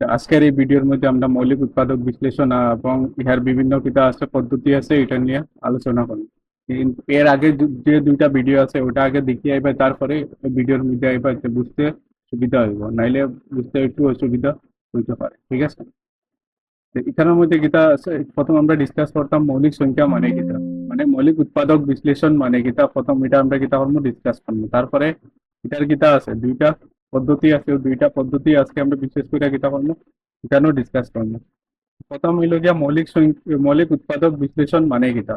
আজকের এই ভিডিওর মধ্যে আমরা মৌলিক উৎপাদক বিশ্লেষণ এবং ইহার বিভিন্ন কিতা আছে পদ্ধতি আছে, এটা নিয়ে আলোচনা কিন্তু এর আগে যে দুইটা ভিডিও আছে, ওটা আগে দেখি আইবা, তারপরে ভিডিওর মধ্যে আইবা বুঝতে সুবিধা হইব। নাইলে বুঝতে একটু অসুবিধা হইতে পারে, ঠিক আছে? এখানের মধ্যে আছে, প্রথম আমরা ডিসকাস করতাম মৌলিক সংখ্যা মানে কিতা মানে মৌলিক উৎপাদক বিশ্লেষণ মানে কিতা প্রথম এটা আমরা কিতা করব ডিসকাস করব তারপরে এটার কিতা আছে, দুইটা। পদ্ধতি আছে, দুইটা পদ্ধতি আজকে আমরা বিশেষ করে কিতা করব এখানেও ডিসকাস করব। প্রথম হইল গিয়া মৌলিক মৌলিক উৎপাদক বিশ্লেষণ মানে কিতা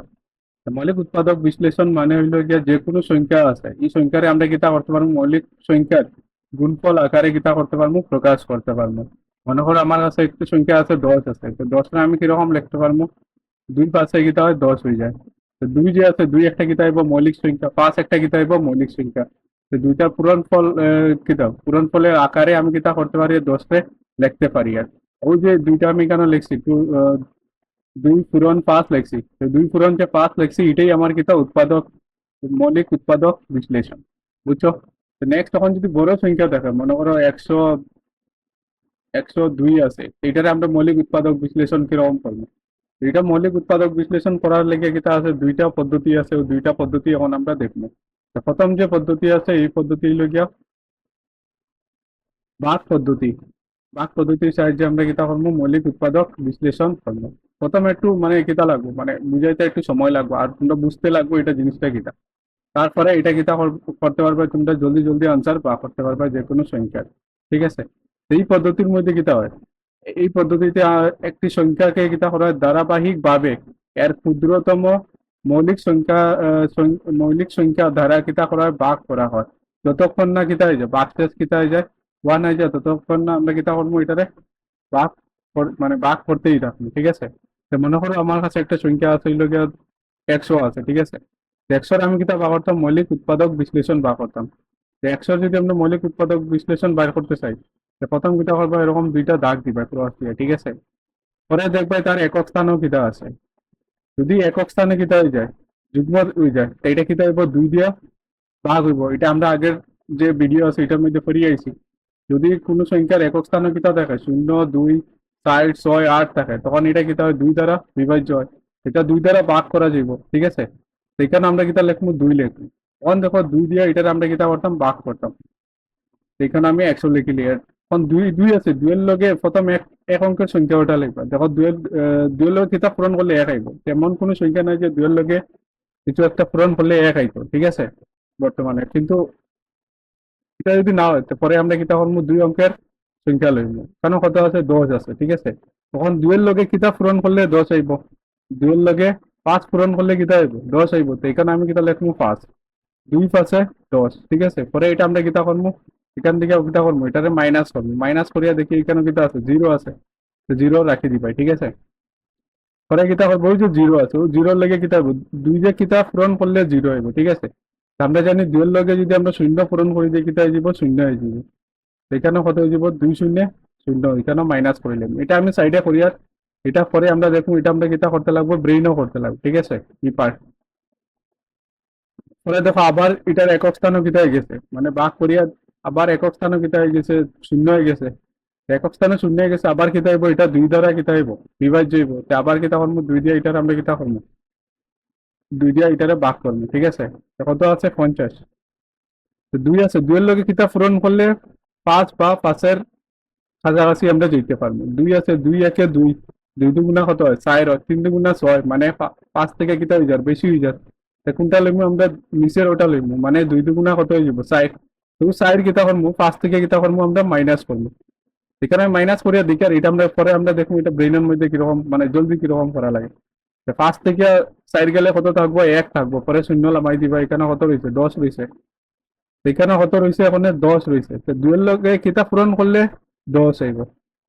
মৌলিক উৎপাদক বিশ্লেষণ মানে হইল গিয়া যে কোনো সংখ্যা আছে, এই সংখ্যারে আমরা কিতা করতে পারব? মৌলিক সংখ্যার গুণফল আকারে কিতা করতে পারব? প্রকাশ করতে পারব। মনে করো আমার কাছে একটু সংখ্যা আছে, দশ আছে, তো দশটা আমি কীরকম লিখতে পারব? দুই পাশে কিতা হয় দশ হয়ে যায়। তো দুই যে আছে, দুই একটা কিতা হইব মৌলিক সংখ্যা, পাঁচ একটা কিতা হইব মৌলিক সংখ্যা। দুইটা পূরণ ফল আহ, কিতা পূরণ ফলের আকারে আমি কিতা করতে পারি দশটা লিখতে পারি আর ওই যে দুইটা আমি কেন লিখছি দুই পূরণ পাঁচ লিখছি দুই পূরণ যে পাঁচ লিখছি এটাই আমার কিতা উৎপাদক মৌলিক উৎপাদক বিশ্লেষণ বুঝছ? নেক্সট তখন যদি বড় সংখ্যা দেখে মনে করো একশো একশো দুই আছে এটারে আমরা মৌলিক উৎপাদক বিশ্লেষণ কীরকম করব? এটা মৌলিক উৎপাদক বিশ্লেষণ করার লেগে কিতা আছে দুইটা পদ্ধতি আছে দুইটা পদ্ধতি এখন আমরা দেখব। প্রথম যে পদ্ধতি আছে, এই পদ্ধতি হইল গিয়া বাক পদ্ধতি। বাক পদ্ধতির সাহায্যে আমরা কিতা করব? মৌলিক উৎপাদক বিশ্লেষণ করব। প্রথমে একটু মানে কিতা লাগবো? মানে বুঝাইতে একটু সময় লাগবে। আর তোমরা বুঝতে লাগবো এটা জিনিসটা কিতা। তারপরে এটা কিতা কর- করতে পারবে? তোমরা জলদি জলদি আনসার বা করতে পারবে যে কোনো সংখ্যার। ঠিক আছে? এই পদ্ধতির মধ্যে কিতা হয়? এই পদ্ধতিতে একটি সংখ্যাকে কিতা করা হয়? ধারাবাহিক ভাবে এর ক্ষুদ্রতম মৌলিক সংখ্যা মৌলিক সংখ্যা দ্বারা কিতা করা হয়? ভাগ করা হয়। যতক্ষণ না কিতা হয়ে যায়, বাঘ শেষ কিতা হয়ে যায়, ওয়ান হয়ে যায়, ততক্ষণ না আমরা কিতা করব? এটারে কর- মানে বাঘ করতেই থাকব, ঠিক আছে? তো মনে করো আমার কাছে একটা সংখ্যা আছে গিয়া একশো আছে, ঠিক আছে? একশোর আমি কিতা বার করতাম? মৌলিক উৎপাদক বিশ্লেষণ বার করতাম। একশোর যদি আমরা মৌলিক উৎপাদক বিশ্লেষণ বার করতে চাই প্রথম কিতা করব? এরকম দুইটা দাগ দিবা ক্রস দিয়ে, ঠিক আছে? পরে দেখবে তার একক স্থানও কিতা আছে। যদি একক স্থানে কিতা হয়ে যায়, যুগ্ম হয়ে যায়, তো এটা কিতা হইব? দুই দিয়া ভাগ হইব। এটা আমরা আগের যে ভিডিও আছে, এটার মধ্যে পড়ি আইছি। যদি কোনো সংখ্যার একক স্থানে কিতা থাকে শূন্য, দুই, চার, ছয়, আট থাকে তখন এটা কিতা হয়? দুই দ্বারা বিভাজ্য হয়। এটা দুই দ্বারা ভাগ করা যাইব, ঠিক আছে? সেখানে আমরা কিতা লিখব? দুই লিখব। তখন দেখো, দুই দিয়ে এটার আমরা কিতা করতাম? ভাগ করতাম। সেখানে আমি একশো লিখিলি। এখন দুই দুই আছে। দুইয়ের লগে প্রথম এক এক অঙ্কের সংখ্যা ওটা লিখবা দেখো দুইয়ের আহ, দুইয়ের লগে কিতাব পূরণ করলে এক আইব। তেমন কোনো সংখ্যা নাই যে দুইয়ের লগে কিছু একটা পূরণ করলে এক আইব ঠিক আছে? বর্তমানে। কিন্তু এটা যদি না হয় পরে আমরা কিতা করব? দুই অঙ্কের সংখ্যা লইব। কারণ কত আছে? দশ আছে ঠিক আছে? তখন দুইয়ের লগে কিতাব পূরণ করলে দশ আইব। দুইয়ের লগে পাঁচ পূরণ করলে কিতা আইব? দশ আইব। তো এখানে আমি কিতা লিখব? পাঁচ। দুই পাঁচে দশ ঠিক আছে? পরে এটা আমরা কিতা করব? এখান থেকে কিতা করব এটারে মাইনাস করব মাইনাস করিয়া দেখি এখানে কিতা আছে জিরো আছে। জিরো রাখি দিবাই, ঠিক আছে? পরে কিতা ওই যে জিরো আছে। জিরোর লগে কিতা হইব? দুই যে কিতা পূরণ করলে জিরো হইব, ঠিক আছে? আমরা জানি দুইয়ের লগে যদি আমরা শূন্য পূরণ করি দিয়ে কিতা হয়ে যাব শূন্য হয়ে যাব এখানে কত হয়ে যাব দুই শূন্য শূন্য। এখানেও মাইনাস করিলাম এটা আমি সাইডে করি আর এটা পরে আমরা দেখুন এটা আমরা কিতা করতে লাগবো? ব্রেইনও করতে লাগবে, ঠিক আছে? এই পার্ট পরে দেখো, আবার এটার একক স্থানও কিতা হয়ে গেছে? মানে বাঘ করিয়া আবার একক স্থানও কিতা হয়ে গেছে, শূন্য হয়ে গেছে। একক স্থানে শূন্য হয়ে গেছে, আবার কিতা হইব এটা দুই দ্বারা কিতা হইব বিভাজ্য হইব আবার কিতা করব দুই দিয়ে এটার আমরা কিতা করব দুই দিয়ে এটারে বাক করব, ঠিক আছে? কত আছে? পঞ্চাশ। দুই আছে, দুইয়ের লগে কিতা পূরণ করলে পাঁচ বা পাঁচের কাছাকাছি আমরা যেতে পারব। দুই আছে, দুই একে দুই। দুই দুগুণা কত হয়? চার হয়, তিন দুগুণা ছয় মানে পাঁচ থেকে কিতা হয়ে যার বেশি হয়ে যার কোনটা লইমু? আমরা নিচের ওটা লইমু মানে দুই দুগুণা কত হয়ে যাব? চার। তো চার কিতা করব পাঁচ থেকে কিতা করব আমরা মাইনাস করব এখানে মাইনাস করিয়া দেখি আর এটা আমরা পরে আমরা দেখব এটা ব্রেনের মধ্যে কীরকম মানে জলদি কীরকম করা লাগে। পাঁচ থেকে চার গেলে কত থাকব, এক থাকব পরে শূন্য লামাই দিবা এখানে কত রয়েছে দশ রয়েছে এখানে কত রয়েছে ওখানে দশ রয়েছে তো দুয়ের লগে কিতাব পূরণ করলে দশ হইব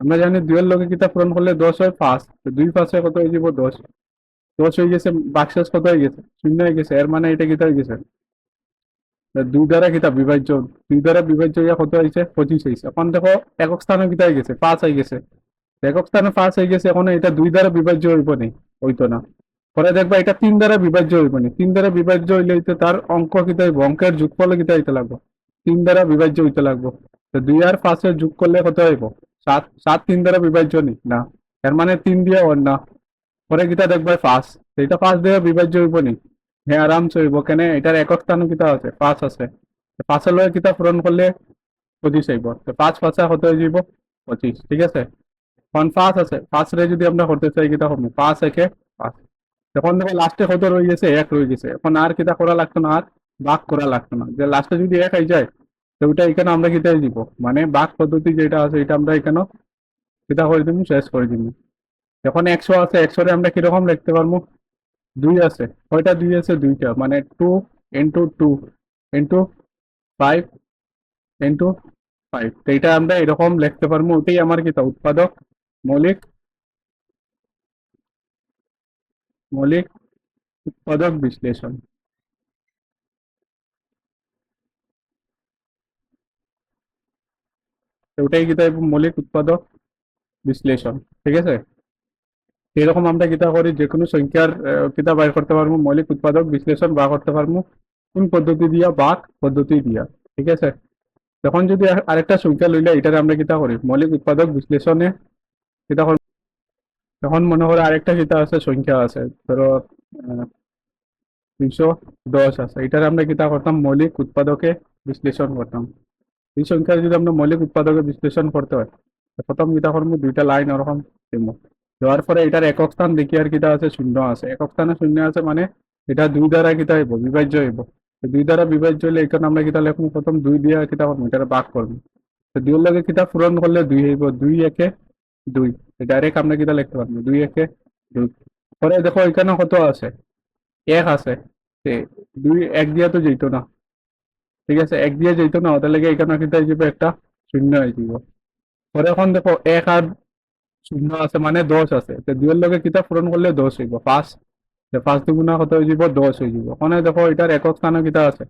আমরা জানি দুয়ের লগে কিতাব পূরণ করলে দশ হয় পাঁচ দুই পাঁচে কত হয়ে যাব দশ দশ হয়ে গেছে বাক্সাস কত হয়ে গেছে, শূন্য হয়ে গেছে এর মানে এটা কিতা হয়ে গেছে। দুই দ্বারা কিতাব বিভাজ্য, দুই দ্বারা বিভাজ্য হইয়া কত হয়েছে পঁচিশ হয়েছে এখন দেখো, একক স্থানে কিতা গেছে? পাঁচ হয়ে গেছে। একক স্থানে পাঁচ হয়ে গেছে, এখন এটা দুই দ্বারা বিভাজ্য হইব নি? হইতো না। পরে দেখবা এটা তিন দ্বারা বিভাজ্য হইব নি। তিন দ্বারা বিভাজ্য হইলে হইতে তার অঙ্ক কিতা হইব, অঙ্কের যোগফল কিতা হইতে লাগবো? তিন দ্বারা বিভাজ্য হইতে লাগবো। তো দুই আর পাঁচের যোগ করলে কত হইব? সাত সাত তিন দ্বারা বিভাজ্য নি? না। এর মানে তিন দিয়ে না। পরে কিতা দেখবে, পাঁচ। এটা পাঁচ দিয়ে বিভাজ্য হইব নি? হ্যাঁ আরাম হইব কেন? এটার একক স্থান কিতা আছে? পাঁচ আছে। পাঁচের লগে কিতা পূরণ করলে পঁচিশ হইব তো পাঁচ পাঁচা হতে যাব পঁচিশ ঠিক আছে? এখন পাঁচ আছে। পাঁচ রে যদি আমরা করতে চাই কিতা করব পাঁচ একে পাঁচ। এখন দেখো লাস্টে কত রয়ে গেছে, এক রয়ে গেছে। এখন আর কিতা করা লাগতো না আর বাঘ করা লাগতো না। যে লাস্টে যদি এক হয়ে যায়, তো ওটা এখানে আমরা কিতা দিব। মানে বাঘ পদ্ধতি যেটা আছে এটা আমরা এখানে কিতা করে দিব শেষ করে দিব এখন একশো আছে একশোরে আমরা কীরকম লিখতে পারব? দুই আছে, কয়টা দুই আছে? দুইটা মানে two into two into five into five তো এটা আমরা এরকম লিখতে পারব, ওটাই আমার কিতা উৎপাদক, মৌলিক মৌলিক, উৎপাদক বিশ্লেষণ। ওটাই কিতা মৌলিক উৎপাদক বিশ্লেষণ, ঠিক আছে? এরকম আমরা কিতা করি যে কোনো সংখ্যার কিতা বাইর করতে পারব, মৌলিক উৎপাদক বিশ্লেষণ বার করতে পারব, কোন পদ্ধতি দিয়া, বাক পদ্ধতি দিয়া, ঠিক আছে? তখন যদি আর- আরেকটা সংখ্যা লইলে এটারে আমরা কিতা করি? মৌলিক উৎপাদক বিশ্লেষণে কিতা করি তখন মনে করে আরেকটা কিতা আছে, সংখ্যা আছে, ধরো দুইশো দশ আছে এটারে আমরা কিতা করতাম, মৌলিক উৎপাদকে বিশ্লেষণ করতাম। এই সংখ্যার যদি আমরা মৌলিক উৎপাদকে বিশ্লেষণ করতে হয় প্রথম কিতা করব, দুইটা লাইন ওরকম দেওয়ার পরে এটার একক স্থান দেখি আর কিতা আছে? শূন্য আছে। একক স্থানে শূন্য আছে মানে এটা দুই দ্বারা কিতা হইব, বিভাজ্য হইব। দুই দ্বারা বিভাজ্য হলে এখানে আমরা কিতা লিখব? প্রথম দুই দিয়ে কিতা করব? এটা ভাগ করব। তো দুইয়ের লগে কিতা পূরণ করলে দুই হইব। দুই একে দুই। ডাইরেক্ট আমরা কিতা লিখতে পারব? দুই একে দুই। পরে দেখো এখানে কত আছে? এক আছে। দুই এক দিয়া তো যেত না। ঠিক আছে? এক দিয়ে যেত না, ওদের লেগে এখানে কিতা যাবে? একটা শূন্য হয়ে যাব পরে এখন দেখো এক আর শূন্য আছে মানে দশ আছে। তো দুইয়ের লগে কিতা পূরণ করলে দশ হইব পাঁচ পাঁচ দুগুণা কত হয়ে যাব দশ হয়ে যাব। ওখানে দেখো এটার একক স্থানে কিতা আছে।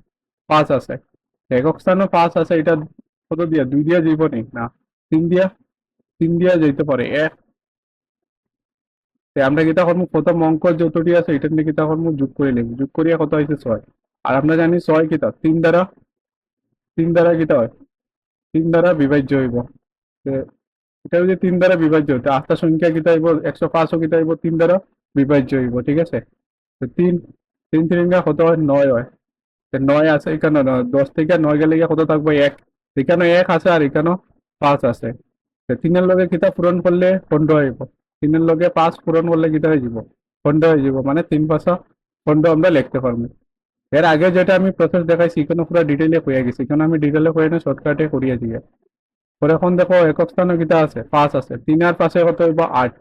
পাঁচ আছে। একক স্থানে পাঁচ আছে, এটা কত দিয়া, দুই দিয়া যাইব নি না, তিন দিয়া তিন দিয়া যাইতে পারে এক আমরা কিতা করব প্রথম অঙ্ক যতটি আছে এটা নিয়ে কিতা করব যোগ করে লিখব যোগ করিয়া কত হয়েছে ছয়। আর আমরা জানি ছয় কিতা তিন দ্বারা তিন দ্বারা কিতা হয়। তিন দ্বারা বিভাজ্য হইব এটা যদি তিন দ্বারা বিভাজ্য। তো আটটা সংখ্যা কিতা হইব? একশো পাঁচও কিতা হইব? তিন দ্বারা বিভাজ্য হইব, ঠিক আছে? তো তিন তিন তিনটা কত হয়? নয় হয়। নয় আছে এখানে দশ থেকে নয় গেলে কত থাকবে? এক। এখানে এক আছে আর এখানেও পাঁচ আছে। তিনের লগে কিতা পূরণ করলে পনেরো হইব? তিনের লগে পাঁচ পূরণ করলে কিতা হয়ে যাব? পনেরো হয়ে যাব মানে তিন পাঁচা পনেরো আমরা লিখতে পারব। এর আগে যেটা আমি প্রসেস দেখাইছি, এখানে পুরো ডিটেইলে হয়ে গেছে। এখানে আমি ডিটেইলে হয়ে না শর্টকাটে করিয়ে দিয়ে পরে এখন দেখো একক স্থানে কিতা আছে? পাঁচ আছে। তিন আর পাশে কত হইব আট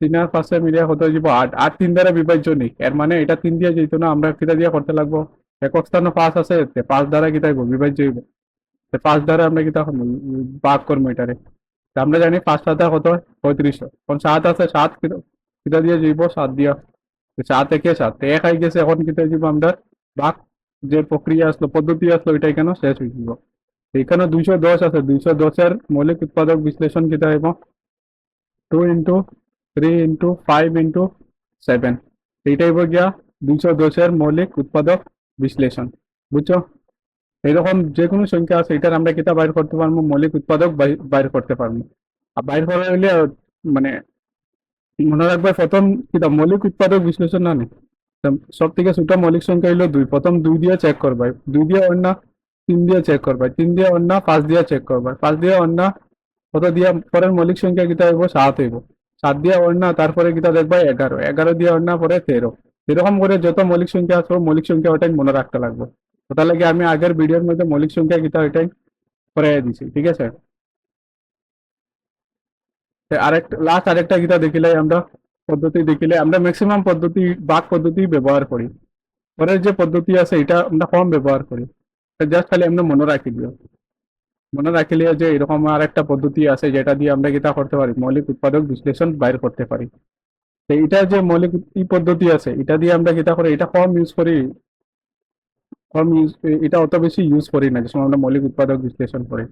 তিন আর পাশে মিলিয়ে কত হইব আট আট তিন দ্বারা বিভাজ্য নেই এর মানে এটা তিন দিয়ে যেত না, আমরা কিতা দিয়ে করতে লাগবো? একক স্থানে পাঁচ আছে পাঁচ দ্বারা কিতা বিভাজ্য হইব। পাঁচ দ্বারা আমরা করব ভাগ করব এটারে আমরা জানি পাঁচ সাথে কত? হয় পঁয়ত্রিশশো এখন সাত আছে, সাত কিতা দিয়ে যাইব সাত দিয়া। সাত একে সাত। এক আই গেছে, এখন কিতা যাইব আমরা ভাগ। যে প্রক্রিয়া আসলো, পদ্ধতি আসলো এটা এখানে শেষ হয়ে যাব এখানে দুইশো দশ আছে, দুইশো দশের মৌলিক উৎপাদক বিশ্লেষণ কিতা হইব? Two into three into five into seven এইটা হইব গিয়া দুইশো দশের মৌলিক উৎপাদক বিশ্লেষণ। বুঝছ? এরকম যে কোনো সংখ্যা আছে এটার আমরা কিতা বাইর করতে পারব? মৌলিক উৎপাদক বাই- বাইর করতে পারব। আর বাইর করা হইলে মানে মনে রাখবে, প্রথম কিতা মৌলিক উৎপাদক বিশ্লেষণ না নি? সব থেকে ছোট মৌলিক সংখ্যা হইল দুই। প্রথম দুই দিয়ে চেক করবাই দুই দিয়ে অন্য তিন দিয়ে চেক করবাই তিন দিয়ে অন্য পাঁচ দিয়ে চেক করবাই পাঁচ দিয়ে অন্য কত দিয়া, পরের মৌলিক সংখ্যা কিতা হইব? সাত হইব। সাত দিয়ে অন্য তারপরে কিতা দেখবা? এগারো। এগারো দিয়ে অন্য পরে তেরো। এরকম করে যত মৌলিক সংখ্যা আছে, মৌলিক সংখ্যা ওটাই মনে রাখতে লাগবে। ওটা লাগে আমি আগের ভিডিওর মধ্যে মৌলিক সংখ্যা কিতা ওইটাই করে দিছি, ঠিক আছে? আরেকটা লাস্ট আরেকটা কিতা দেখিলে আমরা, পদ্ধতি দেখিলে আমরা ম্যাক্সিমাম পদ্ধতি, বাক পদ্ধতি ব্যবহার করি। পরের যে পদ্ধতি আছে, এটা আমরা কম ব্যবহার করি। জাস্ট খালি আমরা মনে রাখি দিও মনে রাখিলে যে এরকম আর একটা পদ্ধতি আছে যেটা দিয়ে আমরা কিতা করতে পারি, মৌলিক উৎপাদক বিশ্লেষণ বাইর করতে পারি। তো এটা যে মৌলিক ই পদ্ধতি আছে, এটা দিয়ে আমরা কিতা করি, এটা কম ইউজ করি, কম ইউজ এটা অত বেশি ইউজ করি না, যে সময় আমরা মৌলিক উৎপাদক বিশ্লেষণ করি।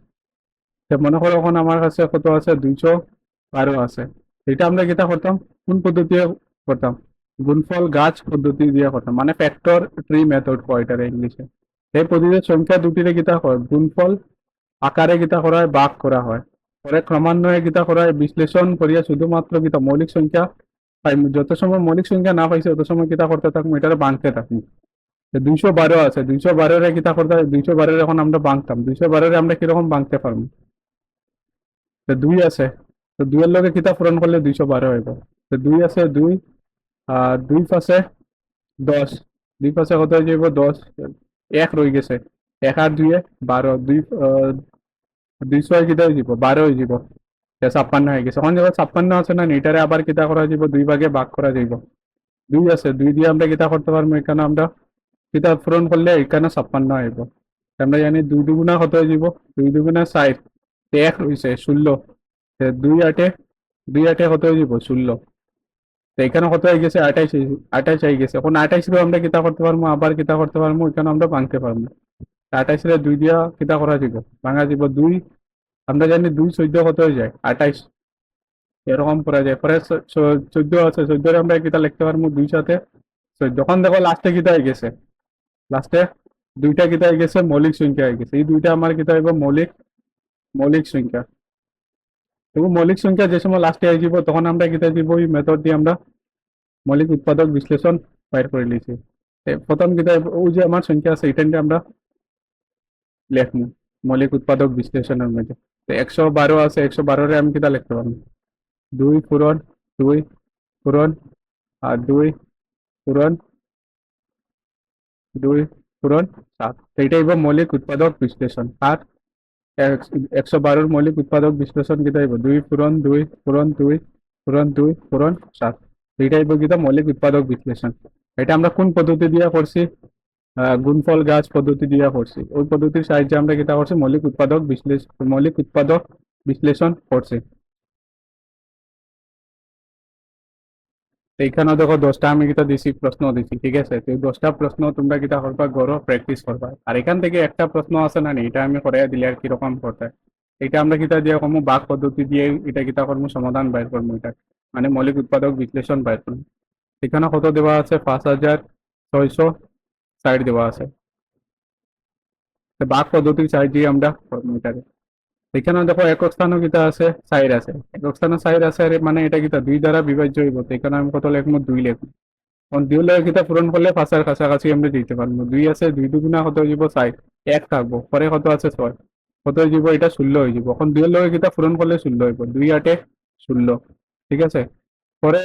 তো মনে করো এখন আমার কাছে কত আছে? দুইশো বারো আছে। এটা আমরা কিতা করতাম, কোন পদ্ধতি করতাম? গুণফল গাছ পদ্ধতি দিয়ে করতাম মানে ফ্যাক্টর ট্রি মেথড কয় এটারে ইংলিশে এই পদ্ধতির সংখ্যা দুটিরে কিতা হয়। গুণফল আকারে কিতা করা হয় ভাগ করা হয়। পরে ক্রমান্বয়ে কিতা করা হয়, বিশ্লেষণ করিয়া শুধুমাত্র কিতা মৌলিক সংখ্যা পাইমু যত সময় মৌলিক সংখ্যা না পাইছে তত সময় কিতা করতে থাকব এটারে বাংতে থাকব দুইশো বারো আছে দুইশো বারোরে কিতা করতে দুইশো বারোরে এখন আমরা বাংতাম দুইশো বারোরে আমরা কীরকম বাংতে পারব দুই আছে তো দুইয়ের লগে কিতা পূরণ করলে দুইশো বারো হইব তো দুই আছে দুই আর দুই পাশে দশ। দুই পাশে কত হয়ে যাইব দশ। এক রয়ে গেছে। এক আর দুইয়ে বারো দুই দুইশো কিতা হয়ে যাব বারো হয়ে যাব ছাপ্পান্ন হয়ে গেছে। এখন যখন ছাপ্পান্ন আছে না এটারে আবার কিতা করা যাব দুই ভাগে ভাগ করা যাব দুই আছে, দুই দিয়ে আমরা কিতা করতে পারব? এখানে আমরা কিতা পূরণ করলে এখানে ছাপ্পান্ন আইব আমরা জানি দুই দুগুণা কত হয়ে যাব দুই দুগুণা ষাট এক রয়েছে, ষোলো। দুই আটে দুই আটে কত হয়ে যাব ষোলো। এখানে কত হয়ে গেছে? আঠাইশ আঠাইশ হয়ে গেছে। এখন আঠাইশ আমরা কিতা করতে পারব? আবার কিতা করতে পারব? এখানে আমরা ভাঙতে পারব। আঠাইশ দুই দিয়া কিতা করা যাব ভাঙা যাব দুই। আমরা জানি দুই চোদ্দ কত হয়ে যায়? আঠাইশ। এরকম করা যায়। পরে চোদ্দ আছে। চোদ্দরে আমরা কিতা লিখতে পারব? দুই সাথে চোদ্দ। এখন দেখো লাস্টে কিতা হয়ে গেছে? লাস্টে দুইটা কিতা হয়ে গেছে, মৌলিক সংখ্যা হয়ে গেছে। এই দুইটা আমার কিতা হইব? মৌলিক মৌলিক সংখ্যা। তবু মৌলিক সংখ্যা যে সময় লাস্টে হয়ে তখন আমরা কিতা দিব ওই মেথড দিয়ে আমরা মৌলিক উৎপাদক বিশ্লেষণ বাইর করে তে প্রথম কিতা ওই যে আমার সংখ্যা আছে এটা আমরা লেখমু মৌলিক উৎপাদক বিশ্লেষণের মধ্যে। তো একশো বারো আছে, একশো বারোরে আমি কিতা লিখতে পারব? দুই পূরণ দুই পূরণ, আর দুই পূরণ দুই পূরণ, সাত। তো এটাই মৌলিক উৎপাদক বিশ্লেষণ। আর একশো বারোর মৌলিক উৎপাদক বিশ্লেষণ গীতা হইব দুই পূরণ দুই পূরণ দুই পূরণ দুই পূরণ, সাত। এইটাই হইব কিতা মৌলিক উৎপাদক বিশ্লেষণ। এটা আমরা কোন পদ্ধতি দিয়া করছি গুণফল গাছ পদ্ধতি দিয়া করছি ওই পদ্ধতির সাহায্যে আমরা গীতা করছি মৌলিক উৎপাদক বিশ্লেষণ মৌলিক উৎপাদক বিশ্লেষণ করছি এইখানে দেখো দশটা আমি কিতা দিছি, প্রশ্ন দিছি, ঠিক আছে? তো দশটা প্রশ্ন তোমরা কিতা করবা গড়ো প্র্যাকটিস করবা আর এখান থেকে একটা প্রশ্ন আছে না এটা আমি করাইয়া দিলে আর কীরকম করতে এটা আমরা কিতা দিয়ে কমু, বাক পদ্ধতি দিয়ে এটা কিতা করব সমাধান বাইর করব এটা মানে মৌলিক উৎপাদক বিশ্লেষণ বাইর করব এখানে কত দেওয়া আছে? পাঁচ হাজার ছয়শো ষাট দেওয়া আছে। বাক পদ্ধতির দিয়ে আমরা করব এটাকে এখানে দেখো একক স্থানও কিতা আছে, সাইড আছে। একক স্থানে সাইড আছে মানে এটা কিতা দুই দ্বারা বিভাজ্য হইব। তো এখানে আমি কত লিখব? দুই লিখব। কারণ দুই লগে কিতা পূরণ করলে পাঁচের কাছাকাছি আমরা দিতে পারব। দুই আছে, দুই দুগুণা কত যাব? সাইড। এক থাকব। পরে কত আছে? ছয়। কত যাব? এটা ষোলো হয়ে যাব। এখন দুইয়ের লগে কিতা পূরণ করলে ষোলো হইব। দুই আটে ষোলো। ঠিক আছে? পরে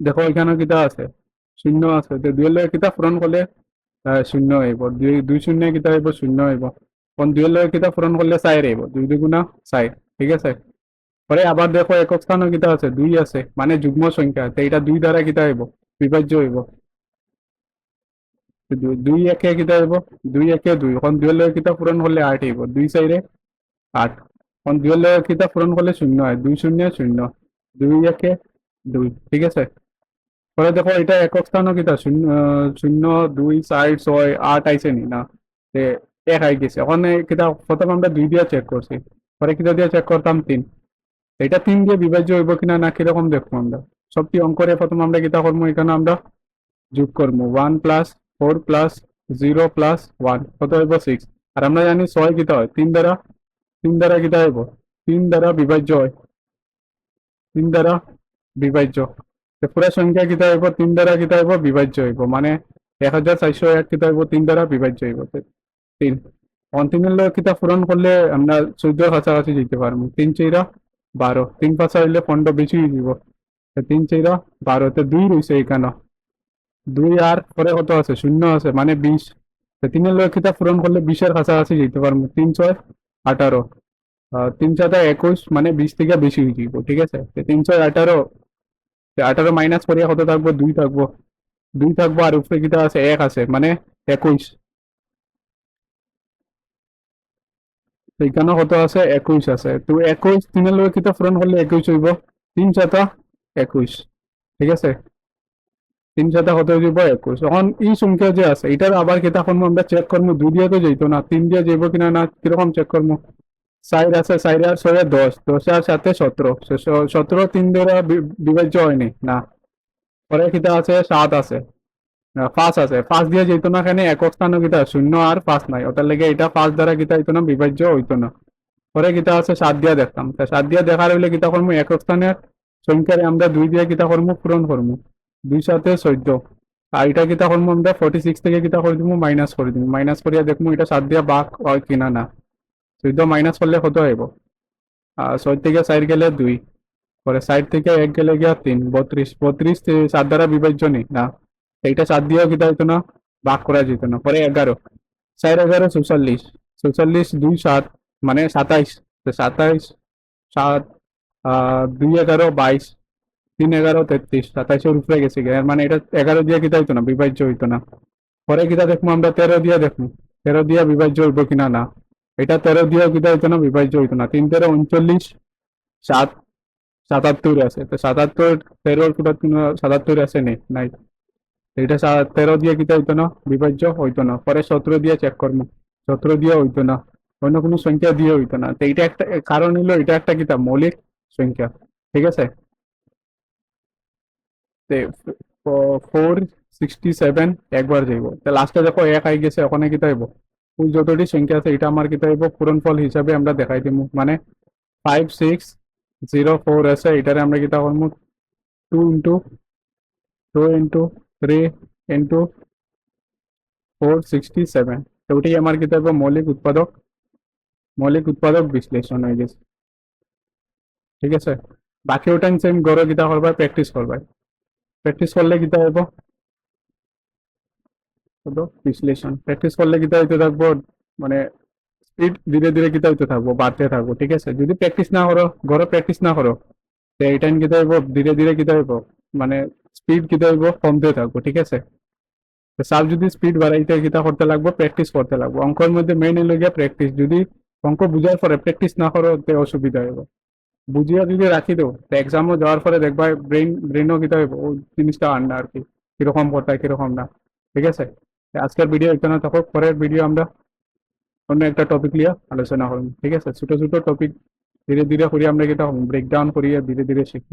দেখো এখানে কিতা আছে। শূন্য আছে। তো দুইয়ের লগে কিতা পূরণ করলে শূন্য হইব। দুই দুই শূন্য কিতা হইব, শূন্য হইব। কোন দুইয়ের লগে কিতা পূরণ করলে চাই রইব দুই দুগুণা চাই, ঠিক আছে? পরে আবার দেখো একক স্থানও কিতা আছে, দুই আছে মানে যুগ্ম সংখ্যা তো এটা দুই দ্বারা কিতা হইব বিভাজ্য হইব দুই- দুই একে কিতা হইব দুই একে দুই এখন দুইয়ের লগে কিতা পূরণ করলে আট হইব দুই চাইরে আট এখন দুইয়ের লগে কিতা পূরণ করলে শূন্য হয় দুই শূন্য শূন্য, দুই একে দুই, ঠিক আছে? পরে দেখো এটা একক স্থানও কিতা শূন্য শূন্য, দুই চার ছয় আট আইছে নি? না এক আই গেছে। ওখানে কিতা, প্রথম আমরা দুই দিয়ে চেক করছি। পরে কিতা দিয়ে চেক করতাম? তিন। এটা তিন দিয়ে বিভাজ্য হইব কিনা না কীরকম দেখব আমরা। সবটি অঙ্করে প্রথম আমরা কিতা করব? এখানে আমরা যোগ করব। One plus four plus zero plus one কত হইব? সিক্স আর আমরা জানি ছয় কিতা হয়? তিন দ্বারা তিন দ্বারা কিতা হইব? তিন দ্বারা বিভাজ্য হয়। তিন দ্বারা বিভাজ্য। পুরা সংখ্যা কিতা হইব? তিন দ্বারা কিতা হইব? বিভাজ্য হইব। মানে এক হাজার চারশো এক কিতা হইব? তিন দ্বারা বিভাজ্য হইব। তিন। অন্তিমের লোক কিতা পূরণ করলে আমরা চোদ্দোর কাছাকাছি যেতে পারব। তিন চৈরা বারো। তিন পাঁচা হইলে পনেরো বেশি তো তিন চৈরা বারো। তো দুই রয়েছে এখানে দুই আর পরে কত আছে? শূন্য আছে মানে বিশ। তিনের লোক পূরণ করলে বিশের কাছাকাছি যেতে পারব। তিন ছয় আঠারো। তিন সাথে একুশ মানে বিশ থেকে বেশি হয়ে যাব ঠিক আছে? তো তিন ছয় আঠারো। আঠারো মাইনাস করিয়া কত থাকব? দুই থাকব। দুই থাকব আর উপরে কিতা আছে, এক আছে মানে একুশ তো এখানে কত আছে? একুশ আছে। তো একুশ তিনের লগে কিতা পূরণ করলে একুশ হইব? তিন সাতা একুশ। ঠিক আছে? তিন সাতা কত হইব একুশ। এখন এই সংখ্যা যে আছে এটার আবার কিতা করব আমরা চেক করব দুই দিয়ে তো যাইতো না? তিন দিয়ে যাইব কিনা না? কীরকম চেক করব সাইড আছে সাইড আর ছয় দশ দশ আর সাথে সতেরো সতেরো তিন দ্বারা বিভাজ্য হয়নি না? পরে কিতা আছে? সাত আছে। পাঁচ আছে। পাঁচ দিয়ে যেত না এখানে একক স্থানও কিতা শূন্য আর পাঁচ নাই। ওটার লেগে এটা পাঁচ দ্বারা কিতা হইতো না, বিভাজ্য হইতো না। পরে কিতা আছে সাত দিয়া দেখতাম। তা সাত দিয়া দেখার হইলে কিতা করব একক স্থানের সংখ্যারে আমরা দুই দিয়ে কিতা করব পূরণ করব। দুই সাথে চোদ্দ। আর এটা কিতা করব আমরা ফর্টি সিক্স থেকে কিতা করে দিব মাইনাস করে দিব। মাইনাস করিয়া দেখব এটা সাত দিয়া বাঘ হয় কিনা না। চোদ্দ মাইনাস করলে কত হইব? আর ছয় থেকে চার গেলে দুই। পরে সাইড থেকে এক গেলে গিয়া তিন। বত্রিশ। বত্রিশ সাত দ্বারা বিভাজ্য নেই। না। কিতা হইতো না ভাগ করা যেত না পরে এগারো চৌচল্লিশ চৌচল্লিশ দুই সাত মানে সাতাইশ তো সাতাইশ সাত দুই এগারো বাইশ তিন এগারো তেত্রিশ সাতাইশের উপরে গেছে। এর মানে এটা এগারো দিয়ে কিতা হইতো না বিভাজ্য হইতো না পরে কিতা দেখব আমরা তেরো দিয়ে দেখব তেরো দিয়ে বিভাজ্য হইব কিনা না এটা তেরো দিয়েও কিতা হইতো না বিভাজ্য হইতো না তিন তেরো উনচল্লিশ সাত সাতাত্তর আছে তো সাতাত্তর তেরোর কোটা সাতাত্তর আছে নেই নাই এটা তেরো দিয়ে কিতা হইতো না? বিভাজ্য হইতো না। পরে সতেরো দিয়ে চেক করব। সতেরো দিয়ে হইতো না। অন্য কোনো সংখ্যা দিয়ে হইতো না। তো এইটা একটা, কারণ হলো এটা একটা কিতা, মৌলিক সংখ্যা। ঠিক আছে? ফোর, সিক্সটি সেভেন একবার যাইব। তো লাস্টে দেখো এক আই গেছে, ওখানে কিতা হইব? যতটি সংখ্যা আছে, এটা আমার কিতা হইব? পূরণফল হিসাবে আমরা দেখাই দিব মানে ফাইভ সিক্স জিরো ফোর আছে, এটারে আমরা কিতা করব? Two into two into three into four sixty seven তো ওটাই আমার কিতা হইব মৌলিক উৎপাদক। মৌলিক উৎপাদক বিশ্লেষণ হয়ে গেছে ঠিক আছে? বাকি ওটা সেম গড়ে কিতা করবা প্র্যাকটিস করবা প্র্যাকটিস করলে কিতা হইব? বিশ্লেষণ। প্র্যাকটিস করলে কিতা হইতে থাকব মানে স্পিড ধীরে ধীরে কিতা হইতে থাকব, বাড়তে থাকব, ঠিক আছে? যদি প্র্যাকটিস না করো, ঘরে প্র্যাকটিস না করো, তো এই টাইম কিতা হইব, ধীরে ধীরে কিতা হইব। মানে স্পিড কিতা হইব কমতে থাকব, ঠিক আছে? তো সার যদি স্পিড বাড়াইতে কিতা করতে লাগবো? প্র্যাকটিস করতে লাগবো। অঙ্কের মধ্যে মেইন হলো গিয়া প্র্যাকটিস যদি অঙ্ক বুঝার পরে প্র্যাকটিস না করো, তে অসুবিধা হইব। বুঝিয়া যদি রাখি দেও, তো এক্সামও যাওয়ার পরে দেখবা ব্রেন ব্রেনও কিতা হইব? ওই জিনিসটা না আর কি। কীরকম করতে কীরকম না। ঠিক আছে? আজকের ভিডিও এখানে থাকুক। পরের ভিডিও আমরা অন্য একটা টপিক নিয়ে আলোচনা করব। ঠিক আছে? ছোট ছোট টপিক ধীরে ধীরে করে আমরা কিতা ব্রেকডাউন করিয়া ধীরে ধীরে শিখব।